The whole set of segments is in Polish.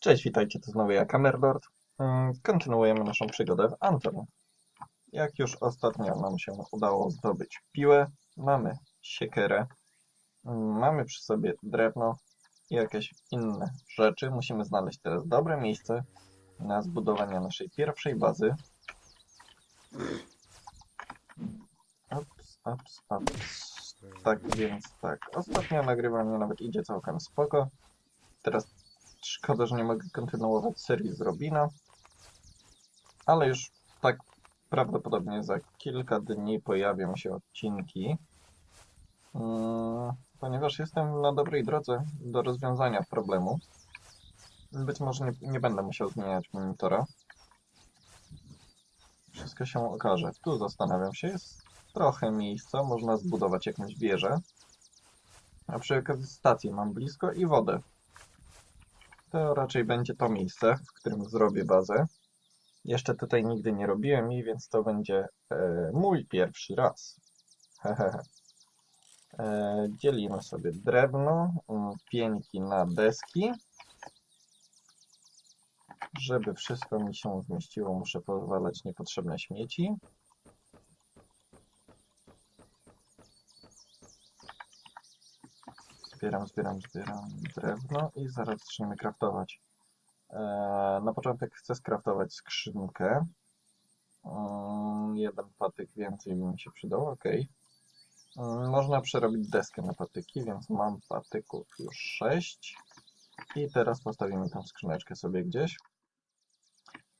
Cześć, witajcie, to znowu ja, Kamerlord. Mm, Kontynuujemy naszą przygodę w Anthem. Jak już ostatnio nam się udało zdobyć piłę, mamy siekierę, mm, mamy przy sobie drewno i jakieś inne rzeczy. Musimy znaleźć teraz dobre miejsce na zbudowanie naszej pierwszej bazy. Ups, ups, ups. Tak więc tak, ostatnio nagrywanie nawet idzie całkiem spoko. Teraz Szkoda, że nie mogę kontynuować serii z Robina. Ale już tak prawdopodobnie za kilka dni pojawią się odcinki. Mm, Ponieważ jestem na dobrej drodze do rozwiązania problemu. Być może nie, nie będę musiał zmieniać monitora. Wszystko się okaże. Tu zastanawiam się, jest trochę miejsca, można zbudować jakąś wieżę. A przy okazji stację mam blisko i wodę. To raczej będzie to miejsce, w którym zrobię bazę. Jeszcze tutaj nigdy nie robiłem jej, więc to będzie e, mój pierwszy raz. E, dzielimy sobie drewno, mm, pieńki na deski. Żeby wszystko mi się zmieściło, muszę pozwalać niepotrzebne śmieci. Zbieram, zbieram, zbieram drewno i zaraz zaczniemy craftować. Eee, na początek chcę skraftować skrzynkę. Mm, jeden patyk więcej by mi się przydał, ok. Mm, można przerobić deskę na patyki, więc mam patyków już 6. I teraz postawimy tą skrzyneczkę sobie gdzieś.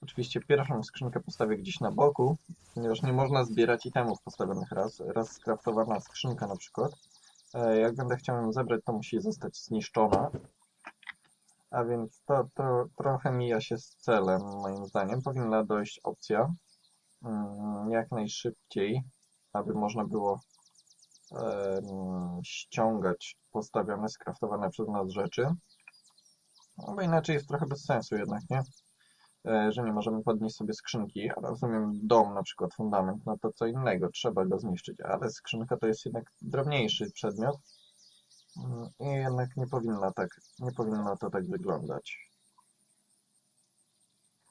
Oczywiście pierwszą skrzynkę postawię gdzieś na boku, ponieważ nie można zbierać itemów postawionych raz. Raz skraftowana skrzynka na przykład Jak będę chciał ją zebrać, to musi zostać zniszczona. A więc to, to trochę mija się z celem, moim zdaniem. Powinna dojść opcja mm, jak najszybciej, aby można było ściągać postawione, skraftowane przez nas rzeczy. No bo inaczej jest trochę bez sensu jednak, nie? E, Że nie możemy podnieść sobie skrzynki, a rozumiem dom, na przykład fundament, no to co innego, trzeba go zniszczyć, ale skrzynka to jest jednak drobniejszy przedmiot Mm, i jednak nie powinna tak, nie powinno to tak wyglądać.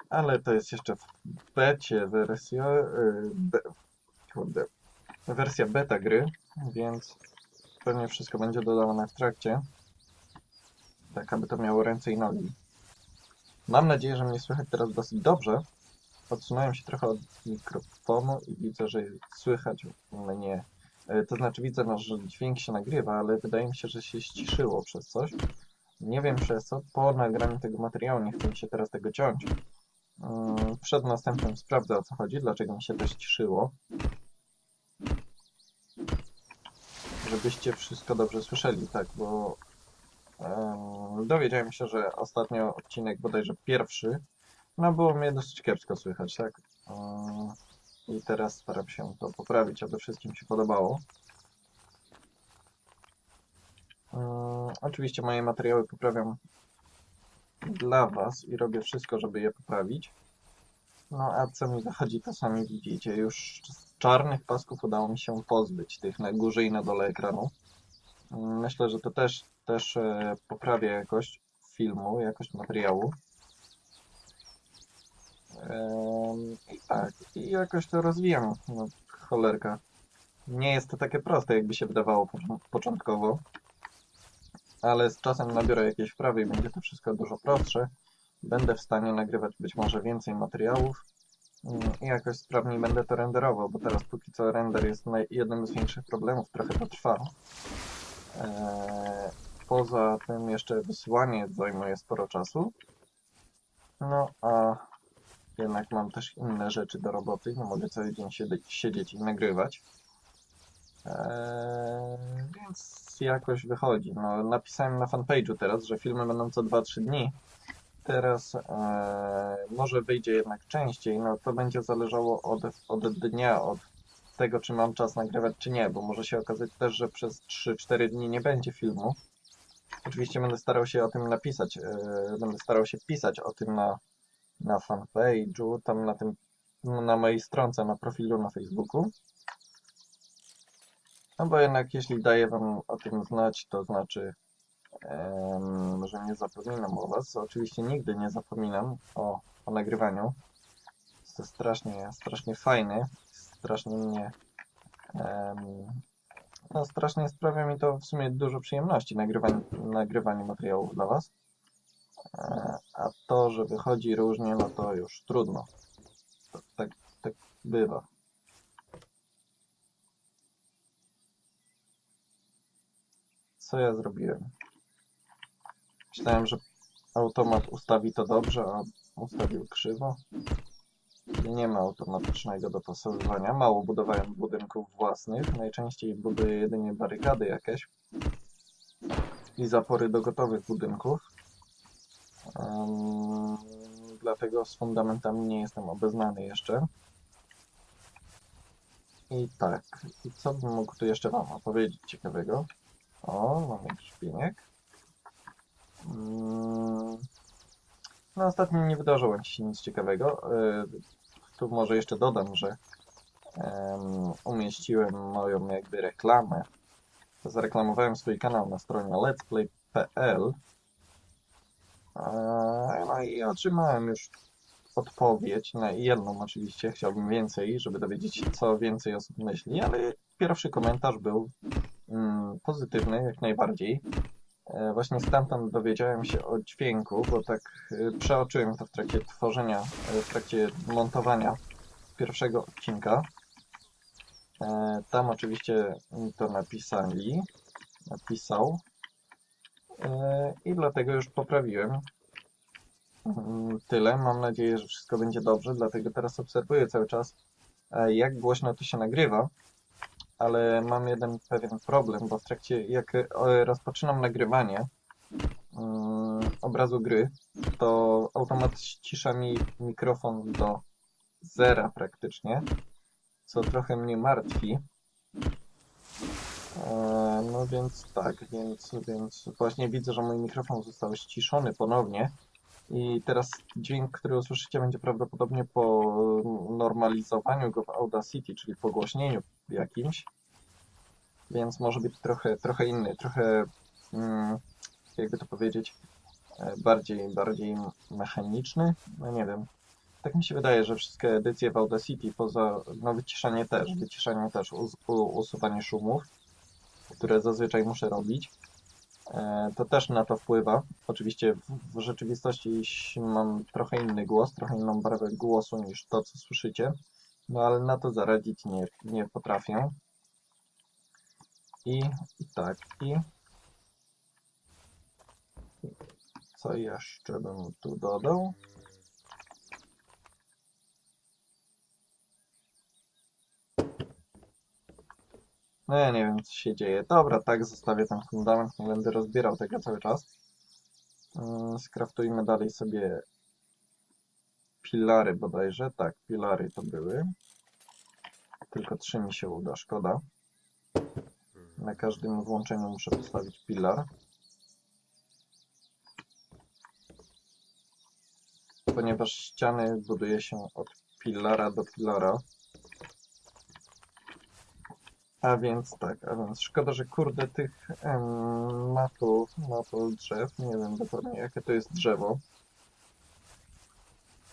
Ale to jest jeszcze w becie wersja, y, be, kurde, wersja beta gry, więc pewnie wszystko będzie dodawane w trakcie, tak aby to miało ręce i nogi. Mam nadzieję, że mnie słychać teraz dosyć dobrze. Odsunąłem się trochę od mikrofonu i widzę, że słychać mnie. E, To znaczy widzę, no, że dźwięk się nagrywa, ale wydaje mi się, że się ściszyło przez coś. Nie wiem przez co. Po nagraniu tego materiału nie chcę się teraz tego ciąć. Mm, Przed następnym sprawdzę o co chodzi, dlaczego mi się to ściszyło. Żebyście wszystko dobrze słyszeli, tak, bo dowiedziałem się, że ostatnio odcinek, bodajże pierwszy, no było mnie dosyć kiepsko słychać, tak? I teraz staram się to poprawić, aby wszystkim się podobało. Oczywiście moje materiały poprawiam dla Was i robię wszystko, żeby je poprawić. No a co mi wychodzi, to sami widzicie. Już z czarnych pasków udało mi się pozbyć, tych na górze i na dole ekranu. Myślę, że to też, też e, poprawia jakość filmu, jakość materiału. I tak, i jakoś to rozwijam. No, cholerka. Nie jest to takie proste, jakby się wydawało po- początkowo. Ale z czasem nabiorę jakieś wprawy i będzie to wszystko dużo prostsze. Będę w stanie nagrywać być może więcej materiałów mm, i jakoś sprawniej będę to renderował, bo teraz póki co render jest jednym z większych problemów, trochę to trwa. Eee, Poza tym jeszcze wysyłanie zajmuje sporo czasu. No a jednak mam też inne rzeczy do roboty, nie mogę cały dzień siedzieć, siedzieć i nagrywać. Eee, więc jakoś wychodzi. No, napisałem na fanpage'u teraz, że filmy będą co 2-3 dni. Teraz eee, może wyjdzie jednak częściej, no to będzie zależało od, od dnia, od tego, czy mam czas nagrywać, czy nie, bo może się okazać też, że przez 3-4 dni nie będzie filmu. Oczywiście będę starał się o tym napisać, eee, będę starał się pisać o tym na, na fanpage'u, tam na tym, na mojej stronce, na profilu na Facebooku. No bo jednak jeśli daję wam o tym znać, to znaczy, że nie zapominam o Was. Oczywiście nigdy nie zapominam o, o nagrywaniu. Jest to strasznie, strasznie fajne. Strasznie mnie. No, strasznie sprawia mi to w sumie dużo przyjemności nagrywanie, nagrywanie materiałów dla Was. E, A to, że wychodzi różnie, no to już trudno. To, tak, tak bywa. Co ja zrobiłem? Myślałem, że automat ustawi to dobrze, a ustawił krzywo. Nie ma automatycznego dopasowywania. Mało budowałem budynków własnych. Najczęściej buduję jedynie barykady jakieś i zapory do gotowych budynków. Dlatego z fundamentami nie jestem obeznany jeszcze. I tak, i co bym mógł tu jeszcze Wam opowiedzieć ciekawego? O, mamy grzbieniek. Mm, No ostatnio nie wydarzyło się nic ciekawego. Tu może jeszcze dodam, że em, umieściłem moją jakby reklamę. Zareklamowałem swój kanał na stronie let'splay.pl E, No i otrzymałem już odpowiedź na jedną oczywiście. Chciałbym więcej, żeby dowiedzieć się, co więcej osób myśli, ale pierwszy komentarz był mm, pozytywny jak najbardziej. E, Właśnie stamtąd dowiedziałem się o dźwięku, bo tak e, przeoczyłem to w trakcie tworzenia, e, w trakcie montowania pierwszego odcinka. Tam oczywiście mi to napisali, napisał i dlatego już poprawiłem. Mm, Tyle. Mam nadzieję, że wszystko będzie dobrze, dlatego teraz obserwuję cały czas, jak głośno to się nagrywa ale mam jeden pewien problem, bo w trakcie, jak e, rozpoczynam nagrywanie mm, obrazu gry, to automat ścisza mi mikrofon do zera praktycznie, co trochę mnie martwi. E, No więc tak, więc, więc właśnie widzę, że mój mikrofon został ściszony ponownie i teraz dźwięk, który usłyszycie będzie prawdopodobnie po normalizowaniu go w Audacity, czyli pogłośnieniu jakimś więc może być trochę, trochę inny, trochę, mm, jakby to powiedzieć, e, bardziej, bardziej mechaniczny, no nie wiem. Tak mi się wydaje, że wszystkie edycje w Audacity, poza, no wyciszanie też, wyciszanie też, usuwanie szumów, które zazwyczaj muszę robić, to też na to wpływa. Oczywiście w, w rzeczywistości mam trochę inny głos, trochę inną barwę głosu niż to, co słyszycie, no ale na to zaradzić nie, nie potrafię. I, I tak, i co jeszcze bym tu dodał? No ja nie wiem, co się dzieje. Dobra, tak, zostawię ten fundament, nie będę rozbierał tego cały czas. Yy, Skraftujmy dalej sobie pilary bodajże. Tak, pilary to były. Tylko trzy mi się uda, szkoda. Na każdym włączeniu muszę postawić pilar. Ponieważ ściany buduje się od pilara do pilara. A więc tak, a więc szkoda, że kurde tych em, mapów drzew, nie wiem dokładnie jakie to jest drzewo.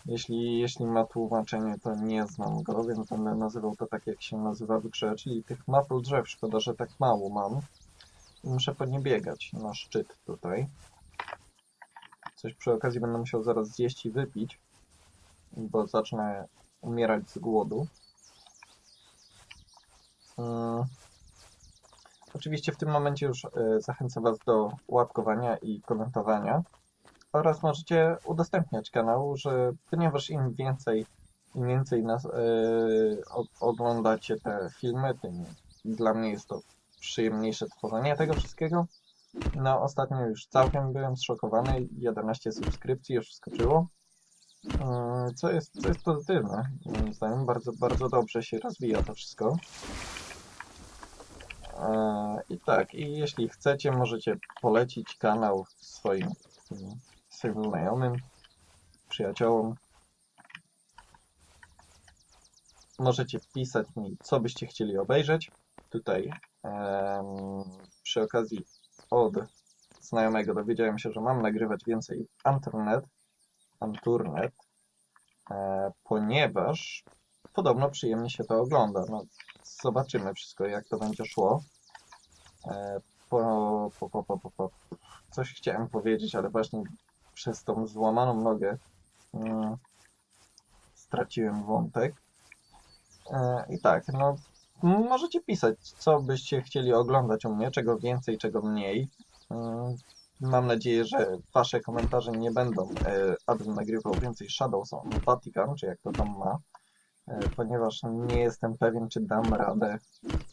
Jeśli, jeśli ma tłumaczenie, to nie znam go, więc będę nazywał to tak, jak się nazywa w czyli tych mapul drzew. Szkoda, że tak mało mam. I muszę po nie biegać na szczyt tutaj. Coś przy okazji będę musiał zaraz zjeść i wypić, bo zacznę umierać z głodu. Mm. Oczywiście w tym momencie już e, zachęcam Was do łapkowania i komentowania oraz możecie udostępniać kanał, że ponieważ im więcej im więcej nas e, o- oglądacie te filmy, tym dla mnie jest to przyjemniejsze tworzenie tego wszystkiego. No ostatnio już całkiem byłem zszokowany, 11 subskrypcji już wskoczyło. Mm, Co jest, co jest pozytywne, moim zdaniem, bardzo, bardzo dobrze się rozwija to wszystko. E, I tak, i jeśli chcecie, możecie polecić kanał swoim, mm, swoim znajomym, przyjaciołom. Możecie pisać mi, co byście chcieli obejrzeć. Tutaj przy okazji od znajomego dowiedziałem się, że mam nagrywać więcej Anturnet, Anturnet, ponieważ podobno przyjemnie się to ogląda. No, zobaczymy wszystko, jak to będzie szło. E, po, po, po, po, po. Coś chciałem powiedzieć, ale właśnie przez tą złamaną nogę mm, straciłem wątek. E, I tak, no możecie pisać, co byście chcieli oglądać u mnie, czego więcej, czego mniej. Mm, Mam nadzieję, że wasze komentarze nie będą, e, abym nagrywał więcej Shadows on Vatican, czy jak to tam ma, e, ponieważ nie jestem pewien, czy dam radę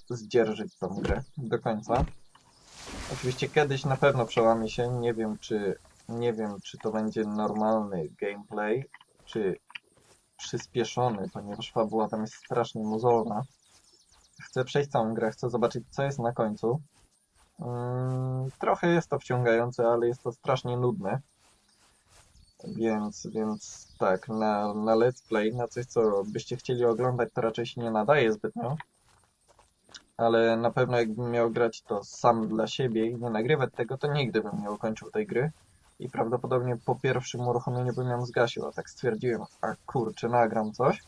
zdzierżyć tą grę do końca. Oczywiście kiedyś na pewno przełamie się, nie wiem czy, nie wiem, czy to będzie normalny gameplay, czy przyspieszony, ponieważ fabuła tam jest strasznie muzolna. Chcę przejść całą grę, chcę zobaczyć co jest na końcu. Mm, trochę jest to wciągające, ale jest to strasznie nudne. Więc, więc tak, na, na let's play, na coś co byście chcieli oglądać, to raczej się nie nadaje zbytnio. Ale na pewno jakbym miał grać to sam dla siebie i nie nagrywać tego, to nigdy bym nie ukończył tej gry. I prawdopodobnie po pierwszym uruchomieniu bym ją zgasił, a tak stwierdziłem, a kurczę, nagram coś.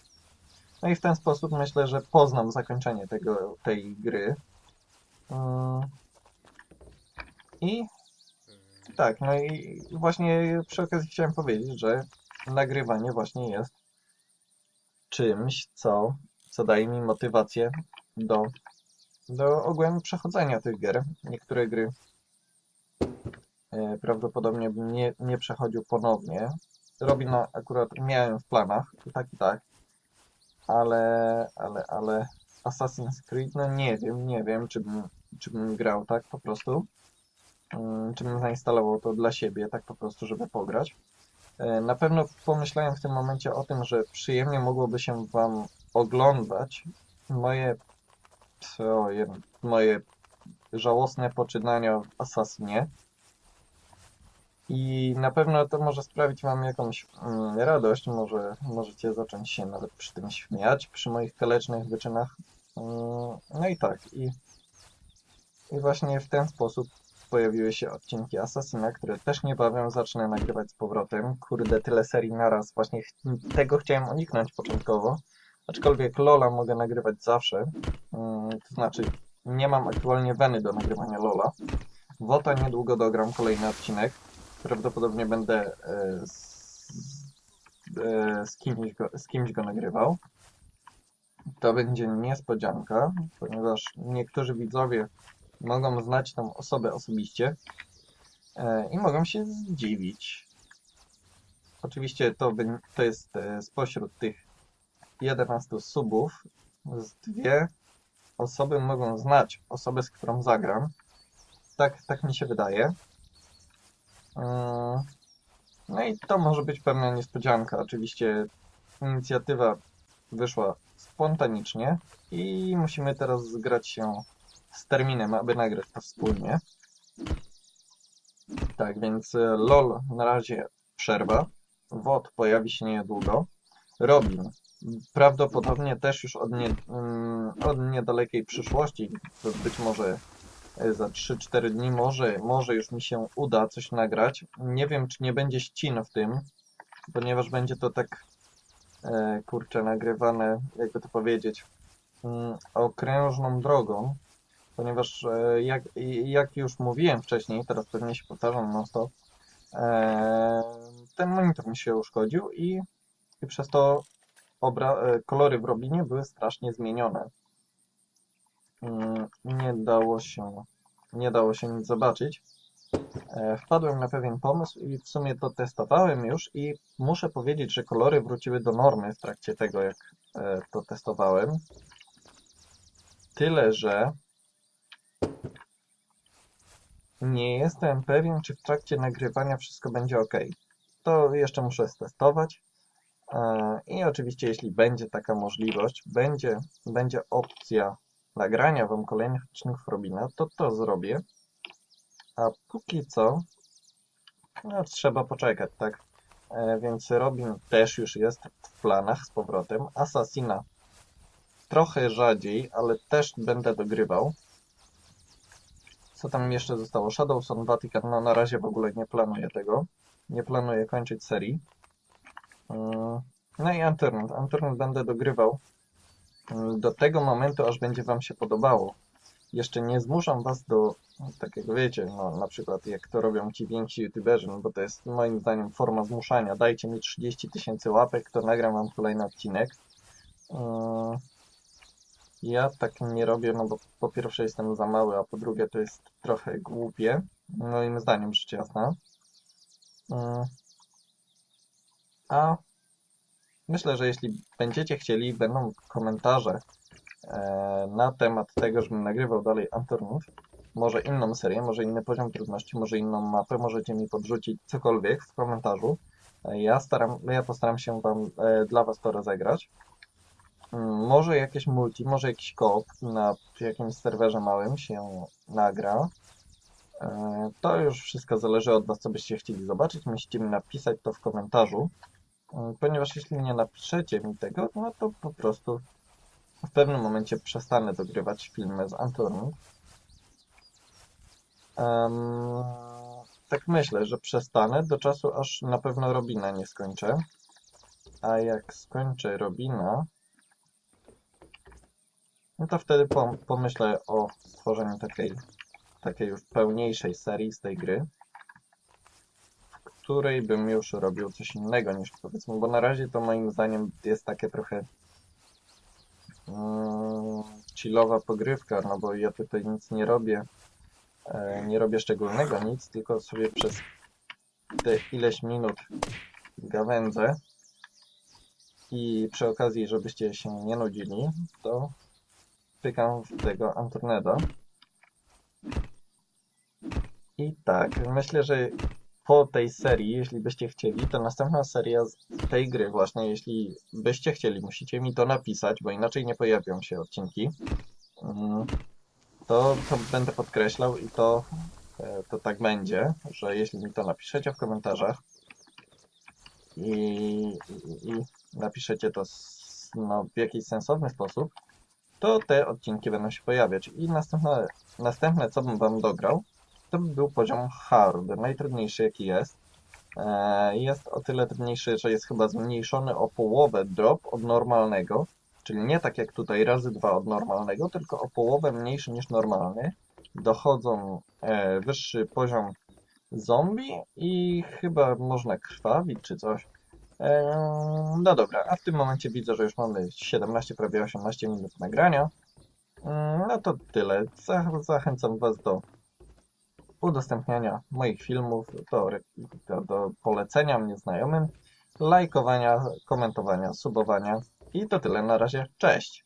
No i w ten sposób myślę, że poznam zakończenie tego, tej gry. Mm. I tak, no i właśnie przy okazji chciałem powiedzieć, że nagrywanie właśnie jest czymś, co, co daje mi motywację do, do ogólnie przechodzenia tych gier. Niektóre gry e, prawdopodobnie bym nie, nie przechodził ponownie. Robina akurat miałem w planach, i tak i tak, ale, ale, ale Assassin's Creed, no nie wiem, nie wiem, czy bym, czy bym grał tak po prostu. Mm, czy bym zainstalował to dla siebie, tak po prostu, żeby pograć. E, Na pewno pomyślałem w tym momencie o tym, że przyjemnie mogłoby się Wam oglądać moje, o, je- moje żałosne poczynania w Assassinie. I na pewno to może sprawić Wam jakąś mm, radość, może możecie zacząć się nawet przy tym śmiać, przy moich kalecznych wyczynach. Mm, No i tak, i, i właśnie w ten sposób pojawiły się odcinki Assassina, które też niebawem zacznę nagrywać z powrotem. Kurde, tyle serii naraz. Właśnie ch tego chciałem uniknąć początkowo. Aczkolwiek Lola mogę nagrywać zawsze. Mm, to znaczy, nie mam aktualnie weny do nagrywania Lola. Wota niedługo dogram kolejny odcinek. Prawdopodobnie będę e, z, e, z, kimś go, z kimś go nagrywał. To będzie niespodzianka, ponieważ niektórzy widzowie mogą znać tą osobę osobiście e, i mogą się zdziwić. Oczywiście to, to jest e, spośród tych 11 subów, z dwie osoby mogą znać osobę, z którą zagram. Tak, tak mi się wydaje. Mm, No i to może być pewna niespodzianka. Oczywiście inicjatywa wyszła spontanicznie i musimy teraz zgrać się z terminem, aby nagrać to wspólnie. Tak, więc e, LOL na razie przerwa. WOD pojawi się niedługo. Robin prawdopodobnie też już od, nie, mm, od niedalekiej przyszłości, być może e, za 3-4 dni, może, może już mi się uda coś nagrać. Nie wiem, czy nie będzie ścin w tym, ponieważ będzie to tak, e, kurczę, nagrywane, jakby to powiedzieć, mm, okrężną drogą, ponieważ e, jak, jak już mówiłem wcześniej, teraz pewnie się powtarzam non stop, e, ten monitor mi się uszkodził i, i przez to e, kolory w Robinie były strasznie zmienione. Mm, Nie dało się, nie dało się nic zobaczyć. Wpadłem na pewien pomysł i w sumie to testowałem już i muszę powiedzieć, że kolory wróciły do normy w trakcie tego, jak to testowałem. Tyle, że nie jestem pewien, czy w trakcie nagrywania wszystko będzie ok. To jeszcze muszę stestować. E, I oczywiście, jeśli będzie taka możliwość, będzie, będzie opcja nagrania Wam kolejnych odcinków Robina, to to zrobię. A póki co, no, trzeba poczekać, tak? E, Więc Robin też już jest w planach z powrotem. Assassina trochę rzadziej, ale też będę dogrywał. Co tam jeszcze zostało? Shadows on Vatican, no na razie w ogóle nie planuję tego. Nie planuję kończyć serii. Mm, No i Unturned. Unturned będę dogrywał mm, do tego momentu, aż będzie Wam się podobało. Jeszcze nie zmuszam Was do takiego, wiecie, no na przykład jak to robią ci więksi youtuberzy, no bo to jest moim zdaniem forma zmuszania. Dajcie mi 30 tysięcy łapek, to nagram Wam kolejny odcinek. Ja tak nie robię, no bo po pierwsze jestem za mały, a po drugie to jest trochę głupie, moim zdaniem rzecz jasna. Mm. A myślę, że jeśli będziecie chcieli, będą komentarze e, na temat tego, żebym nagrywał dalej Unturned, może inną serię, może inny poziom trudności, może inną mapę, możecie mi podrzucić cokolwiek w komentarzu. E, Ja staram, ja postaram się wam, e, dla was to rozegrać. Mm, Może jakieś multi, może jakiś koop na jakimś serwerze małym się nagra. E, To już wszystko zależy od Was, co byście chcieli zobaczyć. Musicie mi napisać to w komentarzu, Mm, ponieważ jeśli nie napiszecie mi tego, no to po prostu w pewnym momencie przestanę dogrywać filmy z Antonin. Em, tak myślę, że przestanę do czasu, aż na pewno Robina nie skończę. A jak skończę Robina, no to wtedy pom- pomyślę o stworzeniu takiej, takiej już pełniejszej serii z tej gry, w której bym już robił coś innego niż powiedzmy, bo na razie to moim zdaniem jest takie trochę mm, chillowa pogrywka, no bo ja tutaj nic nie robię, e, nie robię szczególnego nic, tylko sobie przez te ileś minut gawędzę. I przy okazji, żebyście się nie nudzili, to pykam w tego Anturneda. I tak, myślę, że po tej serii, jeśli byście chcieli, to następna seria z tej gry właśnie, jeśli byście chcieli, musicie mi to napisać, bo inaczej nie pojawią się odcinki. Mm, To, to będę podkreślał i to, e, to tak będzie, że jeśli mi to napiszecie w komentarzach i, i, i napiszecie to no, w jakiś sensowny sposób, to te odcinki będą się pojawiać. I następne, następne co bym wam dograł, to by był poziom hard, najtrudniejszy jaki jest. E, Jest o tyle trudniejszy, że jest chyba zmniejszony o połowę drop od normalnego, czyli nie tak jak tutaj razy dwa od normalnego, tylko o połowę mniejszy niż normalny. Dochodzą e, wyższy poziom zombie i chyba można krwawić czy coś. No dobra, a w tym momencie widzę, że już mamy 17, prawie 18 minut nagrania. Mm, No to tyle. Zach- Zachęcam Was do udostępniania moich filmów, do, do, do polecenia mnie znajomym, lajkowania, komentowania, subowania. I to tyle na razie. Cześć!